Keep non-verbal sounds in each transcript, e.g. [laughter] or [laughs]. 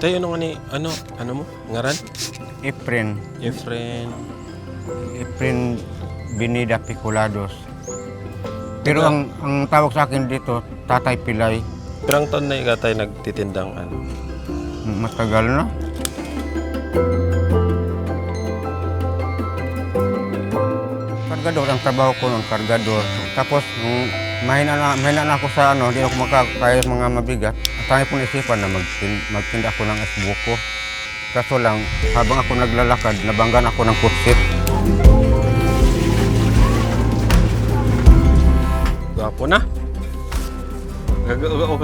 Tayo ano nga ni, ano, ano mo? Ngaran? Efren. Efren. Efren Binida Picolados. Pero ang, ang tawag sa akin dito, Tatay Pilay. Pirang taon na ika tayo nagtitindang ano? Matagal na. Kargador ang trabaho ko noon, kargador. Tapos, nung mahina na, mahina na ako sa ano, hindi ako makakaya mga mabigat. Ang tangi kong isipan na magtin, magtinda ako ng esbuko. Kaso lang, habang ako naglalakad, nabanggan ako ng kursit. Gwapo na. Gagagang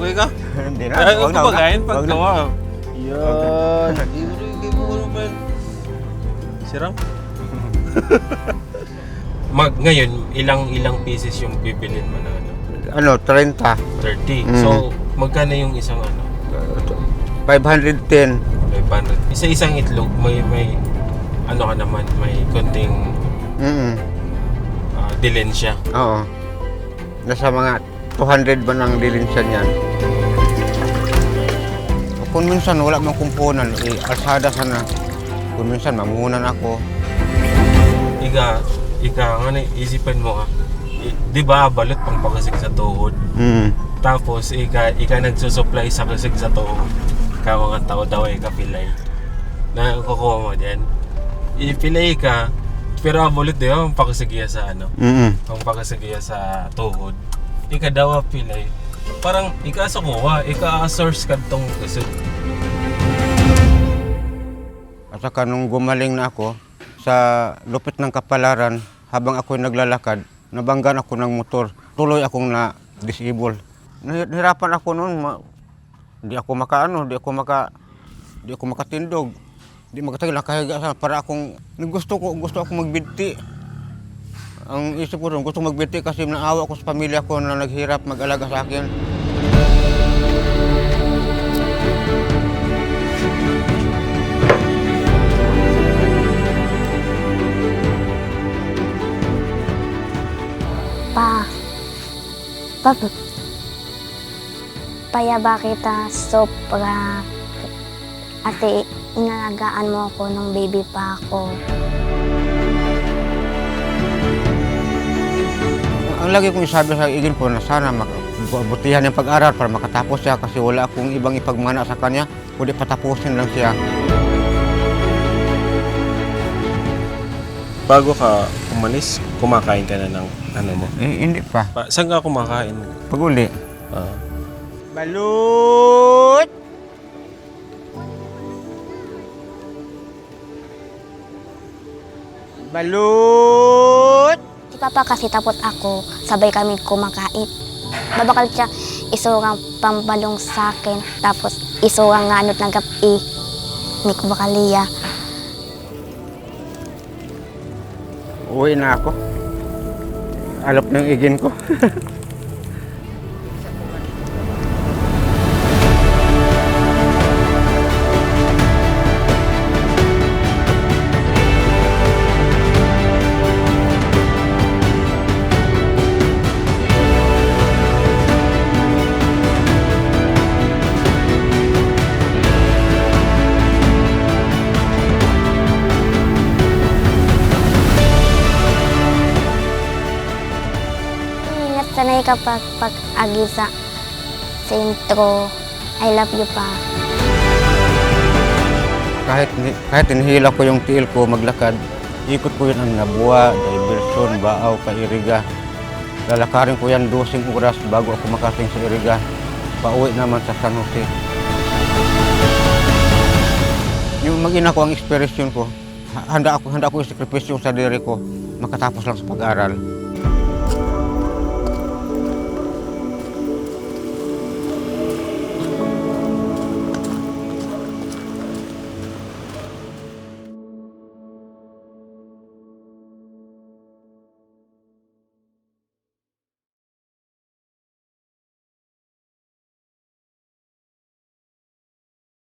ko ika. Hindi Ay, huwag na, ko pagayin pag na. gawa. Yan. Ibig [laughs] Mag, ngayon, ilang ilang pieces yung bibilin mo na ano? Ano, 30. 30. Mm. So, magkano yung isang ano? 510. 500. Isa-isang itlog, may, may, ano ka naman, may konting Mm ah, dilensya. Oo. Nasa mga 200 ba ng dilinsan yan? Kung minsan wala mang kumpunan, eh, alsada sana. Kung minsan mamuhunan ako. Ika, ika, ano, isipan mo ka. I- di ba, balot pang pakasig sa tuhod. Mm. Tapos, ika, ika nagsusupply sa kasig sa tuhod. Kawa nga tao daw ay kapilay. Na kukuha mo dyan. Ipilay ka, pero abulit di ba, ang pakasigiya sa ano, Mm ang pakasigiya sa tuhod. Ika daw pilay. Parang, ika sa kuha, ika source ka tong kasig. At saka nung gumaling na ako, sa lupit ng kapalaran, habang ako'y naglalakad, nabanggan ako ng motor. Tuloy akong na-disable. Nahi- Nahirapan ako noon. Ma- di ako makaano, di ako maka di ako makatindog. Di makatagil nakahiga para akong gusto ko gusto ako magbinti. Ang isip ko doon, gusto magbinti kasi naawa ko sa pamilya ko na naghirap mag-alaga sa akin. Pa. Payaba kita sobra. Ate, inalagaan mo ako nung baby pa ako. Ang lagi kong isabi sa igin ko na sana makabutihan yung pag-aral para makatapos siya kasi wala akong ibang ipagmana sa kanya, kundi patapusin lang siya. Bago ka umalis, kumakain ka na ng ano mo. Eh, hindi pa. Pa, saan ka kumakain? Pag uli. Ah. Balut! Balut! Si Papa kasi tapot ako, sabay kami kumakain. Babakal siya isurang pambalong sa akin, tapos isurang nga anot ng gabi. Ni Uwi na ako. Alop ng igin ko. [laughs] sanay kapag pag-agi sa sentro. I love you pa. kahit kahit inihila ko yung tiil ko maglakad, ikot ko yun ang Nabua, Diverson, Baaw, Kairiga. Lalakarin ko yan dosing oras bago ako makating sa Iriga. Pauwi naman sa San Jose. Yung mag-ina ko ang inspiration ko, ha- handa ako handa ako isakripisyo sa diri ko makatapos lang sa pag-aral.